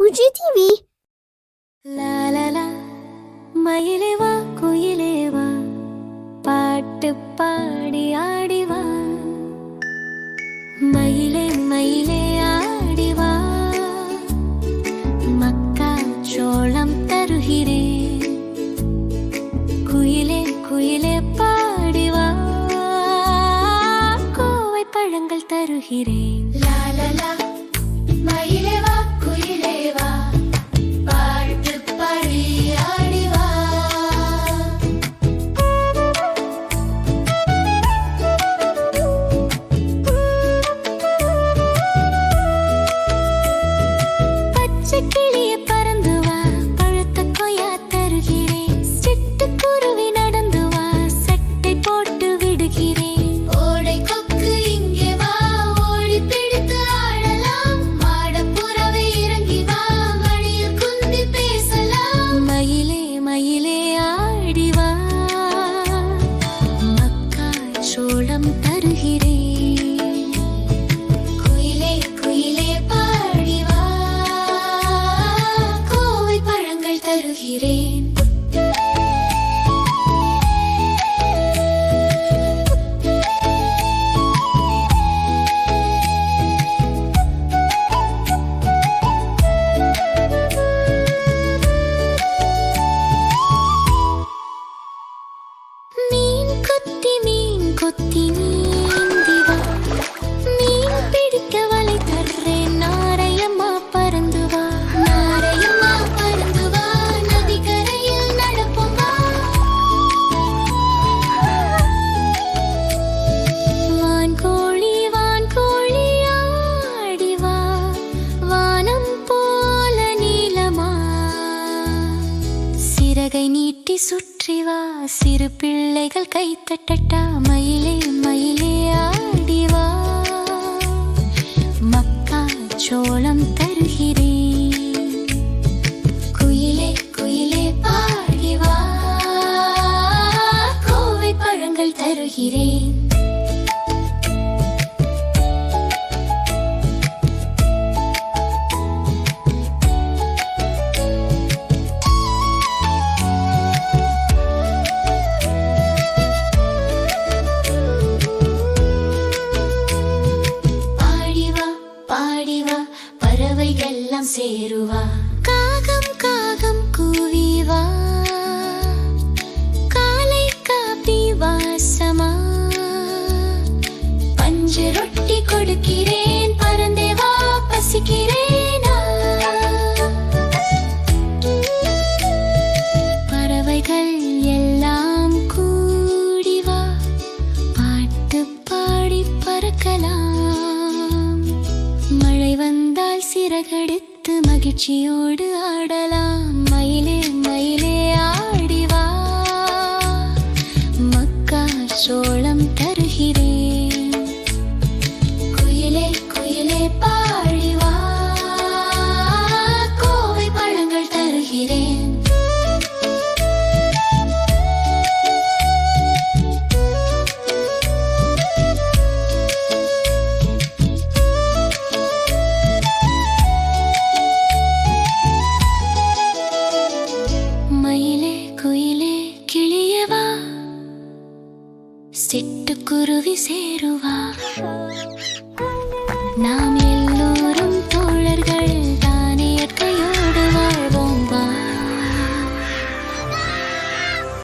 Buji TV லாலலா மயிலே வா குயிலே வா. பாட்டு பாடி ஆடி வா. மயிலே மயிலே ஆடி வா. மக்கா சோளம் தருகிறேன் குயிலே குயிலே பாடி வா. கோவை பழங்கள் தருகிறேன். லாலலா மயிலே பழுத்த கொய்யா தருகிறேன். சிட்டுக்குருவி நடந்து வா. சட்டை போட்டு விடுகிறேன். பழங்கள் சிறகை நீட்டி சுற்றி வா. சிறு பிள்ளைகள் கைத்தட்டட்டா மயிலே சேருவா. காகம் காகம் கூவிவா. காலை காப்பி வாசமா. பஞ்சு ரொட்டி கொடுக்கிறேன் பறந்தே வா பசிக்கிறேனா. பறவைகள் எல்லாம் கூடி பாட்டு பாடி பறக்கலாம். மழை வந்தால் மகிழ்ச்சியோடு ஆடலாம். மயிலே மயிலே. குருவி சேருவா. நாம்